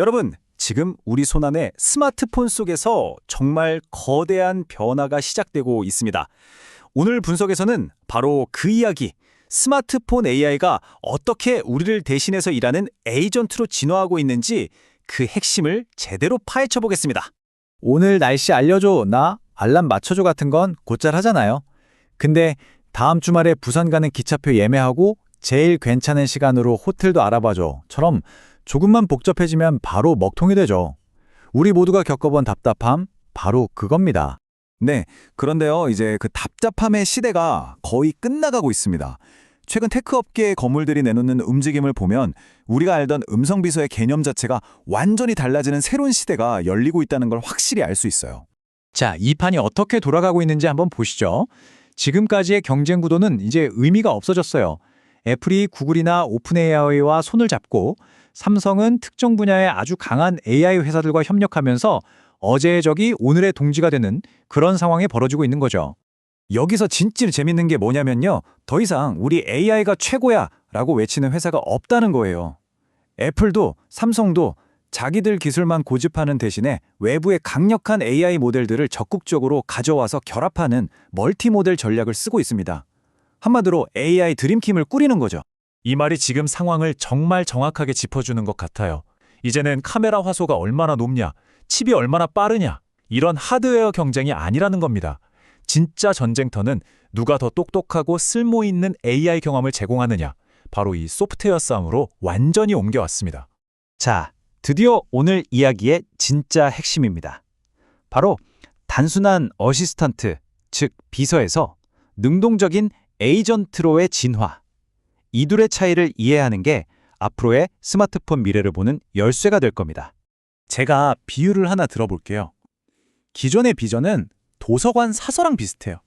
여러분, 지금 우리 손안에 스마트폰 속에서 정말 거대한 변화가 시작되고 있습니다. 오늘 분석에서는 바로 그 이야기, 스마트폰 AI가 어떻게 우리를 대신해서 일하는 에이전트로 진화하고 있는지 그 핵심을 제대로 파헤쳐 보겠습니다. 오늘 날씨 알려줘, 나 알람 맞춰줘 같은 건 곧잘 하잖아요. 근데 다음 주말에 부산 가는 기차표 예매하고 제일 괜찮은 시간으로 호텔도 알아봐줘처럼 조금만 복잡해지면 바로 먹통이 되죠. 우리 모두가 겪어본 답답함, 바로 그겁니다. 네, 그런데요, 이제 그 답답함의 시대가 거의 끝나가고 있습니다. 최근 테크업계의 건물들이 내놓는 움직임을 보면 우리가 알던 음성비서의 개념 자체가 완전히 달라지는 새로운 시대가 열리고 있다는 걸 확실히 알 수 있어요. 자, 이 판이 어떻게 돌아가고 있는지 한번 보시죠. 지금까지의 경쟁 구도는 이제 의미가 없어졌어요. 애플이 구글이나 오픈 AI와 손을 잡고 삼성은 특정 분야의 아주 강한 AI 회사들과 협력하면서 어제의 적이 오늘의 동지가 되는 그런 상황이 벌어지고 있는 거죠. 여기서 진짜 재밌는 게 뭐냐면요. 더 이상 우리 AI가 최고야 라고 외치는 회사가 없다는 거예요. 애플도 삼성도 자기들 기술만 고집하는 대신에 외부의 강력한 AI 모델들을 적극적으로 가져와서 결합하는 멀티 모델 전략을 쓰고 있습니다. 한마디로 AI 드림팀을 꾸리는 거죠. 이 말이 지금 상황을 정말 정확하게 짚어주는 것 같아요. 이제는 카메라 화소가 얼마나 높냐, 칩이 얼마나 빠르냐, 이런 하드웨어 경쟁이 아니라는 겁니다. 진짜 전쟁터는 누가 더 똑똑하고 쓸모 있는 AI 경험을 제공하느냐, 바로 이 소프트웨어 싸움으로 완전히 옮겨왔습니다. 자, 드디어 오늘 이야기의 진짜 핵심입니다. 바로 단순한 어시스턴트, 즉 비서에서 능동적인 에이전트로의 진화. 이 둘의 차이를 이해하는 게 앞으로의 스마트폰 미래를 보는 열쇠가 될 겁니다. 제가 비유를 하나 들어볼게요. 기존의 비전은 도서관 사서랑 비슷해요.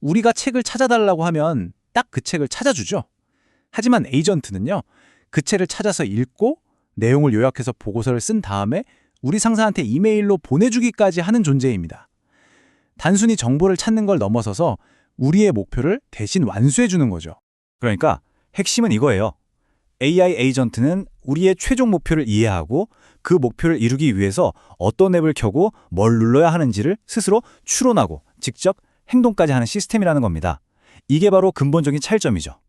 우리가 책을 찾아달라고 하면 딱 그 책을 찾아주죠. 하지만 에이전트는요, 그 책을 찾아서 읽고 내용을 요약해서 보고서를 쓴 다음에 우리 상사한테 이메일로 보내주기까지 하는 존재입니다. 단순히 정보를 찾는 걸 넘어서서 우리의 목표를 대신 완수해주는 거죠. 그러니까 핵심은 이거예요. AI 에이전트는 우리의 최종 목표를 이해하고 그 목표를 이루기 위해서 어떤 앱을 켜고 뭘 눌러야 하는지를 스스로 추론하고 직접 행동까지 하는 시스템이라는 겁니다. 이게 바로 근본적인 차이점이죠.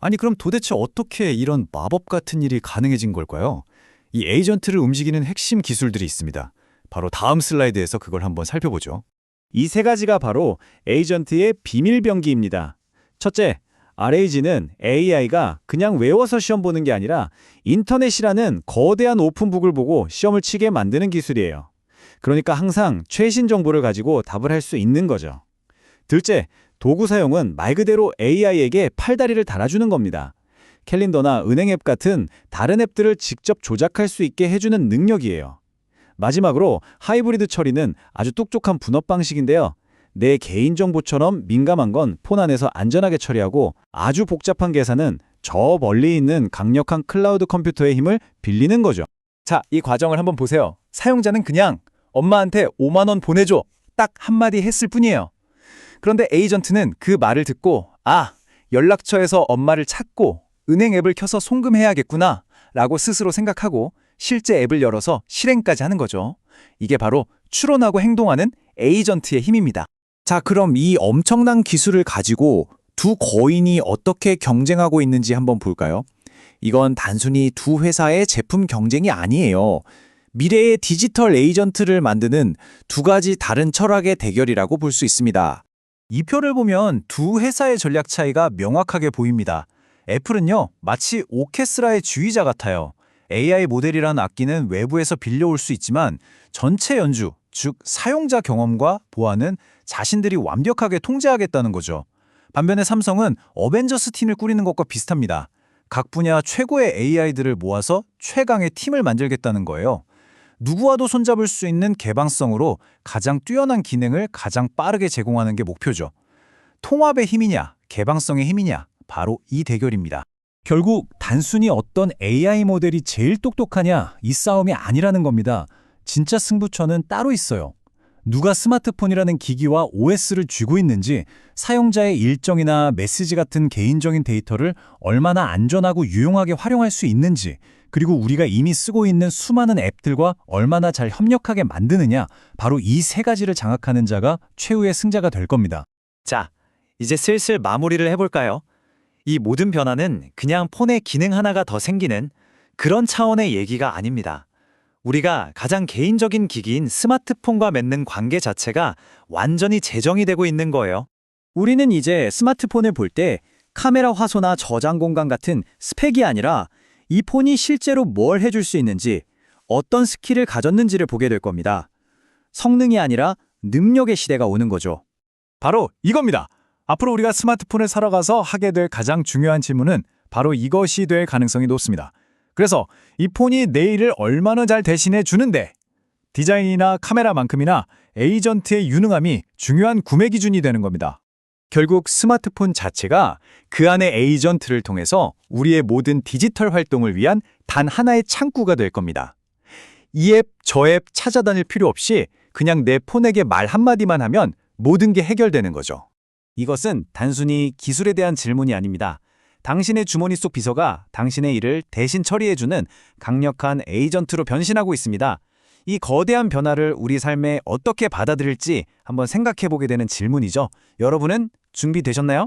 아니 그럼 도대체 어떻게 이런 마법 같은 일이 가능해진 걸까요? 이 에이전트를 움직이는 핵심 기술들이 있습니다. 바로 다음 슬라이드에서 그걸 한번 살펴보죠. 이 세 가지가 바로 에이전트의 비밀병기입니다. 첫째, RAG는 AI가 그냥 외워서 시험 보는 게 아니라 인터넷이라는 거대한 오픈북을 보고 시험을 치게 만드는 기술이에요. 그러니까 항상 최신 정보를 가지고 답을 할 수 있는 거죠. 둘째, 도구 사용은 말 그대로 AI에게 팔다리를 달아주는 겁니다. 캘린더나 은행 앱 같은 다른 앱들을 직접 조작할 수 있게 해주는 능력이에요. 마지막으로 하이브리드 처리는 아주 똑똑한 분업 방식인데요. 내 개인정보처럼 민감한 건 폰 안에서 안전하게 처리하고 아주 복잡한 계산은 저 멀리 있는 강력한 클라우드 컴퓨터의 힘을 빌리는 거죠. 자, 이 과정을 한번 보세요. 사용자는 그냥 엄마한테 5만 원 보내줘. 딱 한마디 했을 뿐이에요. 그런데 에이전트는 그 말을 듣고 아, 연락처에서 엄마를 찾고 은행 앱을 켜서 송금해야겠구나 라고 스스로 생각하고 실제 앱을 열어서 실행까지 하는 거죠. 이게 바로 추론하고 행동하는 에이전트의 힘입니다. 자, 그럼 이 엄청난 기술을 가지고 두 거인이 어떻게 경쟁하고 있는지 한번 볼까요? 이건 단순히 두 회사의 제품 경쟁이 아니에요. 미래의 디지털 에이전트를 만드는 두 가지 다른 철학의 대결이라고 볼 수 있습니다. 이 표를 보면 두 회사의 전략 차이가 명확하게 보입니다. 애플은요, 마치 오케스트라의 주의자 같아요. AI 모델이라는 악기는 외부에서 빌려올 수 있지만 전체 연주, 즉 사용자 경험과 보안은 자신들이 완벽하게 통제하겠다는 거죠. 반면에 삼성은 어벤져스 팀을 꾸리는 것과 비슷합니다. 각 분야 최고의 AI들을 모아서 최강의 팀을 만들겠다는 거예요. 누구와도 손잡을 수 있는 개방성으로 가장 뛰어난 기능을 가장 빠르게 제공하는 게 목표죠. 통합의 힘이냐, 개방성의 힘이냐, 바로 이 대결입니다. 결국 단순히 어떤 AI 모델이 제일 똑똑하냐 이 싸움이 아니라는 겁니다. 진짜 승부처는 따로 있어요. 누가 스마트폰이라는 기기와 OS를 쥐고 있는지, 사용자의 일정이나 메시지 같은 개인적인 데이터를 얼마나 안전하고 유용하게 활용할 수 있는지, 그리고 우리가 이미 쓰고 있는 수많은 앱들과 얼마나 잘 협력하게 만드느냐, 바로 이 세 가지를 장악하는 자가 최후의 승자가 될 겁니다. 자, 이제 슬슬 마무리를 해볼까요? 이 모든 변화는 그냥 폰의 기능 하나가 더 생기는 그런 차원의 얘기가 아닙니다. 우리가 가장 개인적인 기기인 스마트폰과 맺는 관계 자체가 완전히 재정이 되고 있는 거예요. 우리는 이제 스마트폰을 볼 때 카메라 화소나 저장 공간 같은 스펙이 아니라 이 폰이 실제로 뭘 해줄 수 있는지, 어떤 스킬을 가졌는지를 보게 될 겁니다. 성능이 아니라 능력의 시대가 오는 거죠. 바로 이겁니다. 앞으로 우리가 스마트폰을 사러 가서 하게 될 가장 중요한 질문은 바로 이것이 될 가능성이 높습니다. 그래서 이 폰이 내 일을 얼마나 잘 대신해 주는데 디자인이나 카메라만큼이나 에이전트의 유능함이 중요한 구매 기준이 되는 겁니다. 결국 스마트폰 자체가 그 안의 에이전트를 통해서 우리의 모든 디지털 활동을 위한 단 하나의 창구가 될 겁니다. 이 앱, 저 앱 찾아다닐 필요 없이 그냥 내 폰에게 말 한마디만 하면 모든 게 해결되는 거죠. 이것은 단순히 기술에 대한 질문이 아닙니다. 당신의 주머니 속 비서가 당신의 일을 대신 처리해주는 강력한 에이전트로 변신하고 있습니다. 이 거대한 변화를 우리 삶에 어떻게 받아들일지 한번 생각해보게 되는 질문이죠. 여러분은 준비되셨나요?